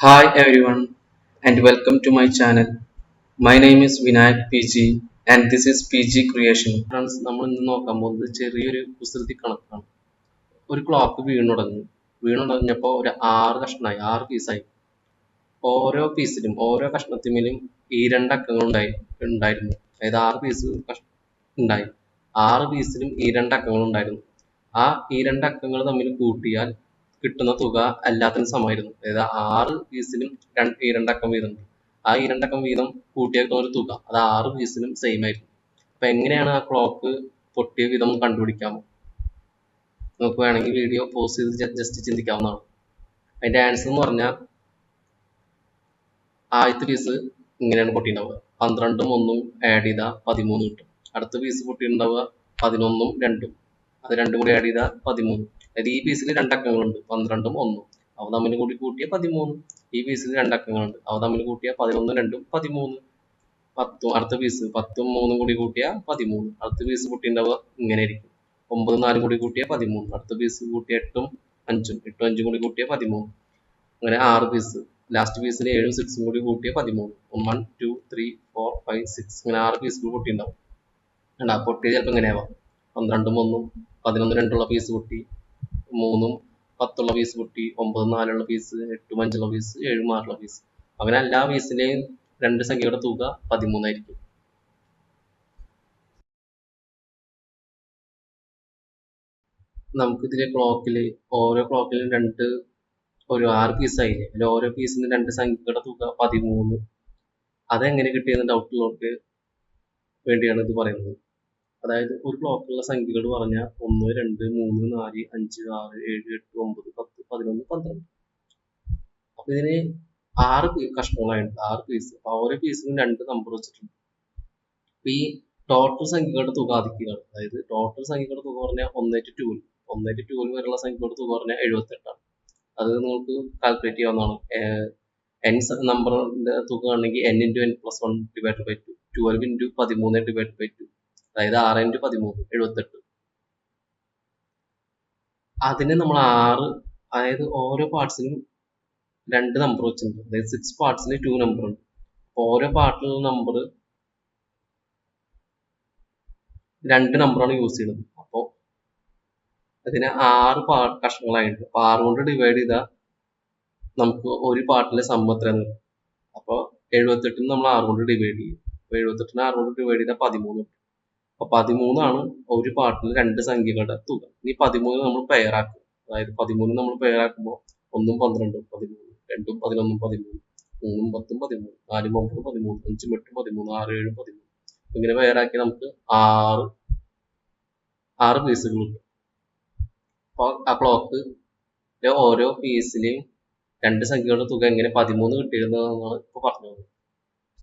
Hi everyone and welcome to my channel. My name is Vinayak PG and this is PG Creation. Friends, നമ്മൾ ഇന്ന് നോക്കാൻ പോകുന്നത് ചെറിയൊരു കുസൃതി കണക്കാണ്. ഒരു ക്ലോക്ക് വീണുടങ്ങി വീണുടങ്ങിയപ്പോൾ ഒരു ആറ് കഷ്ണമായി ആറ് പീസായി ഓരോ പീസിലും ഓരോ കഷ്ണത്തിലും ഈ രണ്ട് അക്കങ്ങൾ ഉണ്ടായി ഉണ്ടായിരുന്നു. അതായത് ആറ് പീസ് ഉണ്ടായി. ആറ് പീസിലും ഈ രണ്ട് അക്കങ്ങൾ ഉണ്ടായിരുന്നു. ആ ഈ രണ്ട് അക്കങ്ങൾ തമ്മിൽ കൂട്ടിയാൽ കിട്ടുന്ന തുക എല്ലാത്തിനും സമമായിരുന്നു അതായത് ആറ് ഫീസിനും രണ്ട് രണ്ടക്കം വീതം. ആ ഈ രണ്ടക്കം വീതം കൂട്ടിയേക്കുന്ന ഒരു തുക അത് ആറ് ഫീസിനും സെയിം ആയിരുന്നു. അപ്പൊ എങ്ങനെയാണ് ആ ക്ലോക്ക് പൊട്ടിയ വിധം കണ്ടുപിടിക്കാമോ നമുക്ക് വേണമെങ്കിൽ വീഡിയോ പോസ് ചെയ്ത് ജസ്റ്റ് ചിന്തിക്കാവുന്നതാണ്. അതിന്റെ ആൻസർ എന്ന് പറഞ്ഞാൽ ആദ്യത്തെ പീസ് ഇങ്ങനെയാണ് പൊട്ടിയിട്ടുണ്ടാവുക. പന്ത്രണ്ടും ഒന്നും ആഡ് ചെയ്താൽ പതിമൂന്ന് കിട്ടും. അടുത്ത പീസ് പൊട്ടിയിട്ടുണ്ടാവുക പതിനൊന്നും രണ്ടും. അത് രണ്ടും കൂടി ആഡ് ചെയ്താൽ പതിമൂന്ന്. അതായത് ഈ പീസിൽ രണ്ടക്കങ്ങളുണ്ട്. പന്ത്രണ്ടും ഒന്നും. അവ തമ്മിൽ കൂടി കൂട്ടിയ പതിമൂന്ന്. ഈ പീസിൽ രണ്ടക്കങ്ങളുണ്ട്. അവ തമ്മിൽ കൂട്ടിയ പതിനൊന്നും രണ്ടും പതിമൂന്ന്. പത്തും അടുത്ത പീസ് പത്തും മൂന്നും കൂടി കൂട്ടിയ പതിമൂന്ന്. അടുത്ത പീസ് കൂട്ടിയുണ്ടാവുക ഇങ്ങനെ ആയിരിക്കും ഒമ്പത് നാലും കൂടി കൂട്ടിയ പതിമൂന്ന്. അടുത്ത പീസ് കൂട്ടിയ എട്ടും അഞ്ചും. എട്ടും അഞ്ചും കൂടി കൂട്ടിയ പതിമൂന്ന്. അങ്ങനെ ആറ് പീസ് ലാസ്റ്റ് പീസിൽ ഏഴും സിക്സും കൂടി കൂട്ടിയ പതിമൂന്ന്. One two three four five six ഇങ്ങനെ ആറ് പീസുകൾ പൊട്ടിയിട്ടുണ്ടാവും അല്ല പൊട്ടിയത് ചിലപ്പോൾ ഇങ്ങനെയാവാം. പന്ത്രണ്ടും ഒന്നും പതിനൊന്ന് രണ്ടുള്ള പീസ് പൊട്ടി മൂന്നും പത്തുള്ള പീസ് പൊട്ടി ഒമ്പത് നാലുള്ള പീസ് എട്ടും അഞ്ചുള്ള പീസ് ഏഴും ആറുള്ള പീസ് അങ്ങനെ എല്ലാ പീസിലെയും രണ്ട് സംഖ്യയുടെ തുക പതിമൂന്നായിരിക്കും. നമുക്കിതിലെ ക്ലോക്കിൽ ഓരോ ക്ലോക്കിലും രണ്ട് ഒരു ആറ് പീസ് ആയില്ലേ? അതിൽ ഓരോ പീസിന് രണ്ട് സംഖ്യയുടെ തുക പതിമൂന്ന്. അതെങ്ങനെ കിട്ടിയെന്ന് ഡൗട്ട് ഉള്ളവർക്ക് വേണ്ടിയാണ് ഇത് പറയുന്നത്. അതായത് ഒരു ബ്ലോക്കിലുള്ള സംഖ്യകൾ പറഞ്ഞാൽ ഒന്ന് രണ്ട് മൂന്ന് നാല് അഞ്ച് ആറ് ഏഴ് എട്ട് ഒമ്പത് പത്ത് പതിനൊന്ന് പന്ത്രണ്ട്. അപ്പൊ ഇതിന് ആറ് കഷ്ണങ്ങളായിട്ടുണ്ട്. ആറ് പീസ് അപ്പൊ ഓരോ പീസിനും രണ്ട് നമ്പർ വെച്ചിട്ടുണ്ട്. അപ്പൊ ഈ ടോട്ടൽ സംഖ്യകളുടെ തുക അധികമാണ് അതായത് ടോട്ടൽ സംഖ്യകളുടെ തുക പറഞ്ഞാൽ ഒന്നേ ടു ട്വൽവ് ഒന്നേ ടു ട്വൽവ് വരെയുള്ള സംഖ്യകളുടെ തുക പറഞ്ഞാൽ എഴുപത്തെട്ടാണ്. അത് നിങ്ങൾക്ക് കാൽക്കുലേറ്റ് ചെയ്യാവുന്നതാണ്. എൻ നമ്പറിന്റെ തുക ആണെങ്കിൽ N into N plus one divide by two twelve into പതിമൂന്ന് ഡിവൈഡ് ബൈ ടു അതായത് ആറ് ഇന്റു പതിമൂന്ന് എഴുപത്തെട്ട്. അതിന് നമ്മൾ ആറ് അതായത് ഓരോ പാർട്സിനും രണ്ട് നമ്പർ വെച്ചിട്ടുണ്ട്. അതായത് സിക്സ് പാർട്സിന് ടു നമ്പർ ഉണ്ട്. ഓരോ പാർട്ടിലുള്ള നമ്പർ രണ്ട് നമ്പറാണ് യൂസ് ചെയ്യുന്നത്. അപ്പോൾ അതിനെ ആറ് പാ കഷ്ണങ്ങളായിട്ടുണ്ട്. അപ്പോൾ ആറ് കൊണ്ട് ഡിവൈഡ് ചെയ്താൽ നമുക്ക് ഒരു പാർട്ടിലെ സമ്മ അപ്പോൾ എഴുപത്തെട്ടിന് നമ്മൾ ആറ് കൊണ്ട് ഡിവൈഡ് ചെയ്യും. അപ്പോൾ എഴുപത്തെട്ടിന് ആറ് കൊണ്ട് ഡിവൈഡ് ചെയ്താൽ പതിമൂന്ന് അപ്പൊ പതിമൂന്നാണ് ഒരു പാട്ടിൽ രണ്ട് സംഖ്യകളുടെ തുക. ഈ പതിമൂന്ന് നമ്മൾ പെയറാക്കും അതായത് പതിമൂന്ന് നമ്മൾ പെയറാക്കുമ്പോൾ ഒന്നും പന്ത്രണ്ടും പതിമൂന്ന് രണ്ടും പതിനൊന്നും പതിമൂന്ന് മൂന്നും പത്തും പതിമൂന്ന് നാലും ഒമ്പതും പതിമൂന്ന് അഞ്ചും എട്ടും പതിമൂന്ന് ആറ് ഏഴും പതിമൂന്ന്. ഇങ്ങനെ പെയറാക്കി നമുക്ക് ആറ് ആറ് പീസുകൾ കിട്ടും അപ്പോൾ ആ ക്ലോക്ക് ഓരോ പീസിലെയും രണ്ട് സംഖ്യകളുടെ തുക എങ്ങനെ പതിമൂന്ന് കിട്ടിയിരുന്നതെന്നാണ് ഇപ്പോൾ പറഞ്ഞത്.